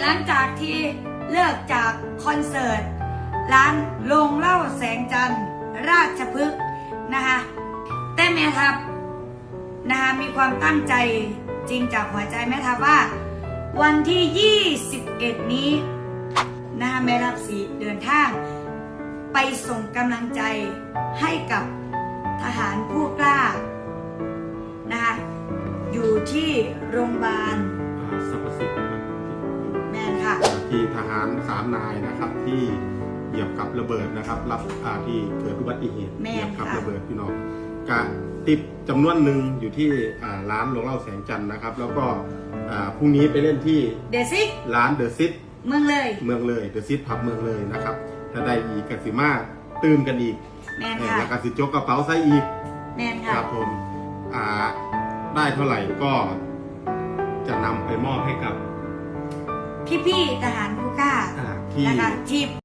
หลังจากที่เลิกจากคอนเสิร์ต ร้านโรงเหล่าแสงจันทร์ ราชพฤกษ์นะคะแต่แม่ทัพนะคะมีความตั้งใจจริงจากหัวใจแม่ทัพว่า วันที่ 21 นี้นะคะแม่ทัพสีเดินทาง ไปส่งกำลังใจให้กับทหารผู้กล้านะคะอยู่ที่โรงพยาบาลสรรพสิทธิ์ ค่ะที่ทหารสามนายนะครับที่เหยียบกับระเบิดนะครับ รับอ่าที่เกิดอุบัติเหตุแม่เหยียนบกับค่ะ ระเบิดพี่น้องกะติดจำนวนหนึ่งอยู่ที่อ่าร้านโรงเหล่าแสงจันทร์นะครับ แล้วก็อ่าพรุ่งนี้ไปเล่นที่เดซิกร้านเดอะซิต เมืองเลย เมืองเลยเดอะซิตพับเมืองเลยนะครับ ถ้าได้อีกกสิมาตื่มกันอีกแมนเออค่ะ แล้วก็สิจกกระเป๋าใส่อีกแมนคค่ะรับผมอ่าได้เท่าไหร่ก็จะนำไปมอบให้กับ พี่ๆทหารผู้กล้าอ่าที่ นะคะที่